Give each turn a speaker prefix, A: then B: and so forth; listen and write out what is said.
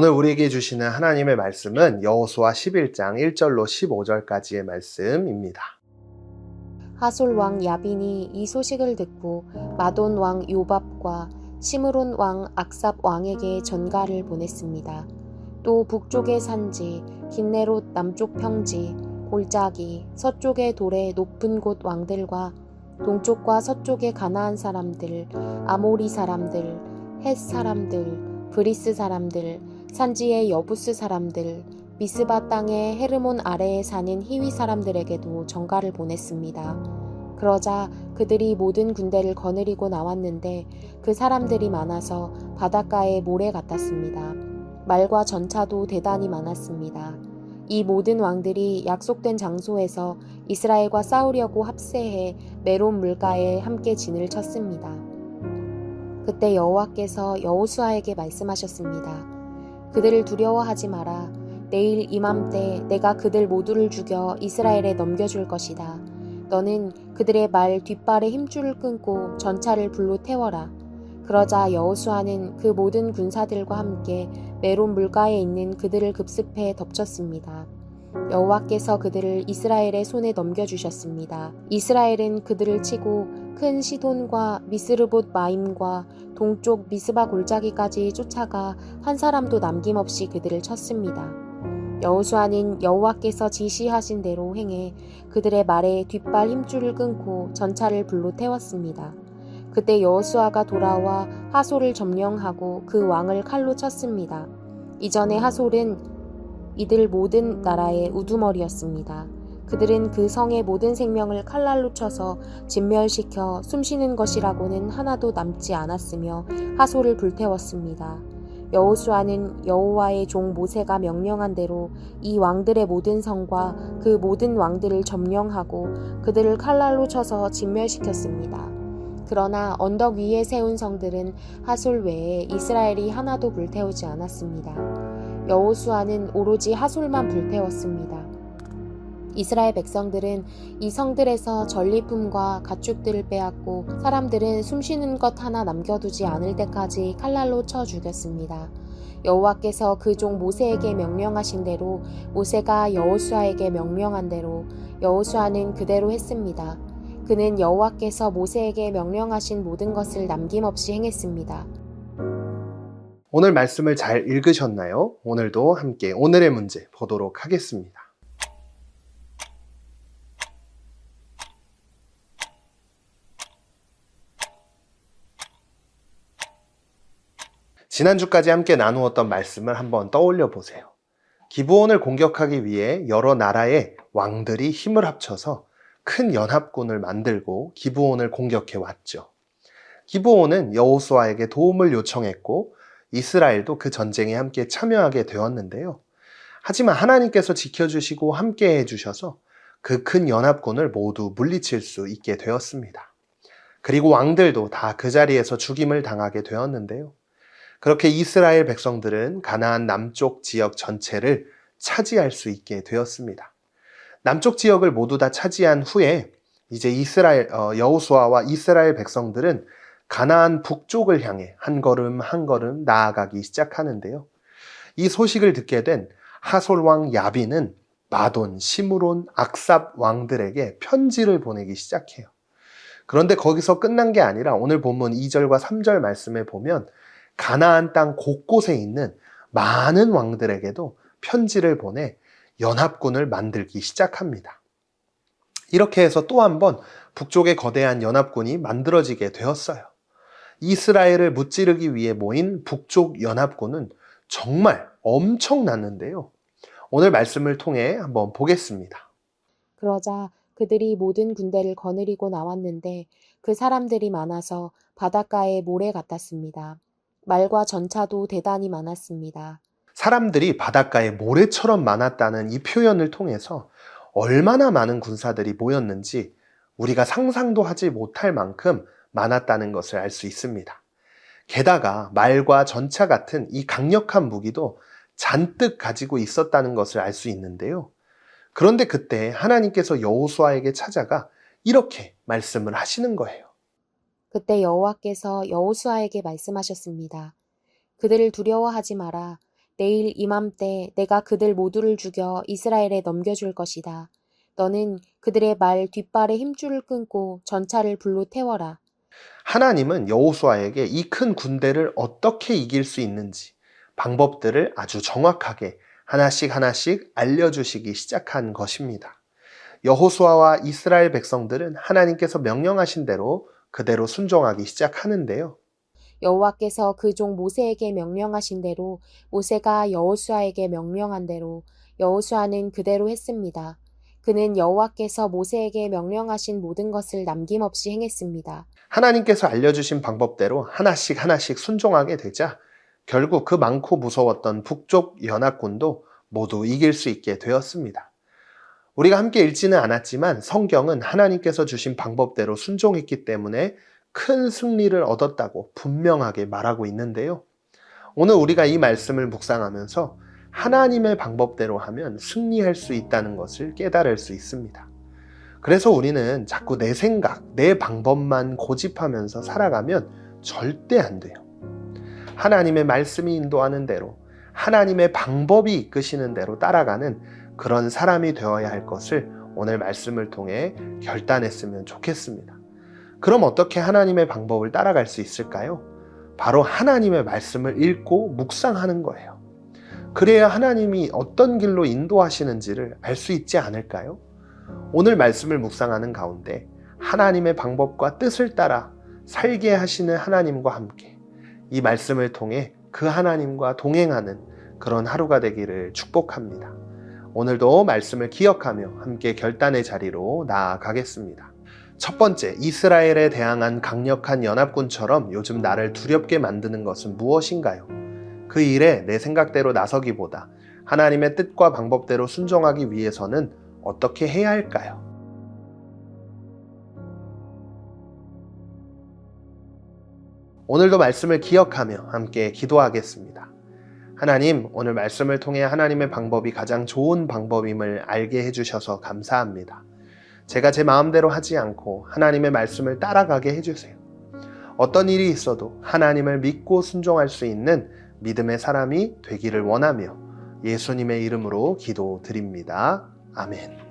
A: 오늘 우리에게 주시는 하나님의 말씀은 여호수아 11장 1절로 15절까지의 말씀입니다.
B: 하솔 왕 야빈이 이 소식을 듣고 마돈 왕 요밥과 시므론 왕 악삽 왕에게 전가를 보냈습니다. 또 북쪽의 산지, 긴네롯 남쪽 평지, 골짜기, 서쪽의 돌의 높은 곳 왕들과 동쪽과 서쪽의 가나안 사람들, 아모리 사람들, 헷 사람들, 브리스 사람들, 산지의 여부스 사람들, 미스바 땅의 헤르몬 아래에 사는 히위 사람들에게도 전가를 보냈습니다. 그러자 그들이 모든 군대를 거느리고 나왔는데 그 사람들이 많아서 바닷가의 모래 같았습니다. 말과 전차도 대단히 많았습니다. 이 모든 왕들이 약속된 장소에서 이스라엘과 싸우려고 합세해 메론 물가에 함께 진을 쳤습니다. 그때 여호와께서 여호수아에게 말씀하셨습니다. 그들을 두려워하지 마라. 내일 이맘때 내가 그들 모두를 죽여 이스라엘에 넘겨줄 것이다. 너는 그들의 말 뒷발에 힘줄을 끊고 전차를 불로 태워라. 그러자 여호수아는 그 모든 군사들과 함께 메론 물가에 있는 그들을 급습해 덮쳤습니다. 여호와께서 그들을 이스라엘의 손에 넘겨주셨습니다. 이스라엘은 그들을 치고 큰 시돈과 미스르봇 마임과 동쪽 미스바 골짜기까지 쫓아가 한 사람도 남김없이 그들을 쳤습니다. 여호수아는 여호와께서 지시하신 대로 행해 그들의 말에 뒷발 힘줄을 끊고 전차를 불로 태웠습니다. 그때 여호수아가 돌아와 하솔을 점령하고 그 왕을 칼로 쳤습니다. 이전에 하솔은 이들 모든 나라의 우두머리였습니다. 그들은 그 성의 모든 생명을 칼날로 쳐서 진멸시켜 숨쉬는 것이라고는 하나도 남지 않았으며 하솔을 불태웠습니다. 여호수아는 여호와의 종 모세가 명령한 대로 이 왕들의 모든 성과 그 모든 왕들을 점령하고 그들을 칼날로 쳐서 진멸시켰습니다. 그러나 언덕 위에 세운 성들은 하솔 외에 이스라엘이 하나도 불태우지 않았습니다. 여호수아는 오로지 하솔만 불태웠습니다. 이스라엘 백성들은 이 성들에서 전리품과 가축들을 빼앗고 사람들은 숨쉬는 것 하나 남겨두지 않을 때까지 칼날로 쳐 죽였습니다. 여호와께서 그 종 모세에게 명령하신 대로 모세가 여호수아에게 명령한 대로 여호수아는 그대로 했습니다. 그는 여호와께서 모세에게 명령하신 모든 것을 남김없이 행했습니다.
A: 오늘 말씀을 잘 읽으셨나요? 오늘도 함께 오늘의 문제 보도록 하겠습니다. 지난주까지 함께 나누었던 말씀을 한번 떠올려 보세요. 기브온을 공격하기 위해 여러 나라의 왕들이 힘을 합쳐서 큰 연합군을 만들고 기브온을 공격해 왔죠. 기브온은 여호수아에게 도움을 요청했고 이스라엘도 그 전쟁에 함께 참여하게 되었는데요. 하지만 하나님께서 지켜주시고 함께 해주셔서 그 큰 연합군을 모두 물리칠 수 있게 되었습니다. 그리고 왕들도 다 그 자리에서 죽임을 당하게 되었는데요. 그렇게 이스라엘 백성들은 가나안 남쪽 지역 전체를 차지할 수 있게 되었습니다. 남쪽 지역을 모두 다 차지한 후에 이제 이스라엘 어, 여호수아와 이스라엘 백성들은 가나안 북쪽을 향해 한 걸음 한 걸음 나아가기 시작하는데요. 이 소식을 듣게 된 하솔 왕 야빈은 마돈, 시므론, 악삽 왕들에게 편지를 보내기 시작해요. 그런데 거기서 끝난 게 아니라 오늘 본문 2절과 3절 말씀에 보면 가나안 땅 곳곳에 있는 많은 왕들에게도 편지를 보내 연합군을 만들기 시작합니다. 이렇게 해서 또 한 번 북쪽의 거대한 연합군이 만들어지게 되었어요. 이스라엘을 무찌르기 위해 모인 북쪽 연합군은 정말 엄청났는데요. 오늘 말씀을 통해 한번 보겠습니다.
B: 그러자 그들이 모든 군대를 거느리고 나왔는데 그 사람들이 많아서 바닷가의 모래 같았습니다. 말과 전차도 대단히 많았습니다.
A: 사람들이 바닷가에 모래처럼 많았다는 이 표현을 통해서 얼마나 많은 군사들이 모였는지 우리가 상상도 하지 못할 만큼 많았다는 것을 알 수 있습니다. 게다가 말과 전차 같은 이 강력한 무기도 잔뜩 가지고 있었다는 것을 알 수 있는데요. 그런데 그때 하나님께서 여호수아에게 찾아가 이렇게 말씀을 하시는 거예요.
B: 그때 여호와께서 여호수아에게 말씀하셨습니다. 그들을 두려워하지 마라. 내일 이맘때 내가 그들 모두를 죽여 이스라엘에 넘겨줄 것이다. 너는 그들의 말 뒷발에 힘줄을 끊고 전차를 불로 태워라.
A: 하나님은 여호수아에게 이 큰 군대를 어떻게 이길 수 있는지 방법들을 아주 정확하게 하나씩 하나씩 알려주시기 시작한 것입니다. 여호수아와 이스라엘 백성들은 하나님께서 명령하신 대로 그대로 순종하기 시작하는데요.
B: 여호와께서 그 종 모세에게 명령하신 대로 모세가 여호수아에게 명령한 대로 여호수아는 그대로 했습니다. 그는 여호와께서 모세에게 명령하신 모든 것을 남김없이 행했습니다.
A: 하나님께서 알려주신 방법대로 하나씩 하나씩 순종하게 되자 결국 그 많고 무서웠던 북쪽 연합군도 모두 이길 수 있게 되었습니다. 우리가 함께 읽지는 않았지만 성경은 하나님께서 주신 방법대로 순종했기 때문에 큰 승리를 얻었다고 분명하게 말하고 있는데요. 오늘 우리가 이 말씀을 묵상하면서 하나님의 방법대로 하면 승리할 수 있다는 것을 깨달을 수 있습니다. 그래서 우리는 자꾸 내 생각, 내 방법만 고집하면서 살아가면 절대 안 돼요. 하나님의 말씀이 인도하는 대로, 하나님의 방법이 이끄시는 대로 따라가는 그런 사람이 되어야 할 것을 오늘 말씀을 통해 결단했으면 좋겠습니다. 그럼 어떻게 하나님의 방법을 따라갈 수 있을까요? 바로 하나님의 말씀을 읽고 묵상하는 거예요. 그래야 하나님이 어떤 길로 인도하시는지를 알 수 있지 않을까요? 오늘 말씀을 묵상하는 가운데 하나님의 방법과 뜻을 따라 살게 하시는 하나님과 함께 이 말씀을 통해 그 하나님과 동행하는 그런 하루가 되기를 축복합니다. 오늘도 말씀을 기억하며 함께 결단의 자리로 나아가겠습니다. 첫 번째, 이스라엘에 대항한 강력한 연합군처럼 요즘 나를 두렵게 만드는 것은 무엇인가요? 그 일에 내 생각대로 나서기보다 하나님의 뜻과 방법대로 순종하기 위해서는 어떻게 해야 할까요? 오늘도 말씀을 기억하며 함께 기도하겠습니다. 하나님, 오늘 말씀을 통해 하나님의 방법이 가장 좋은 방법임을 알게 해주셔서 감사합니다. 제가 제 마음대로 하지 않고 하나님의 말씀을 따라가게 해주세요. 어떤 일이 있어도 하나님을 믿고 순종할 수 있는 믿음의 사람이 되기를 원하며 예수님의 이름으로 기도드립니다. 아멘.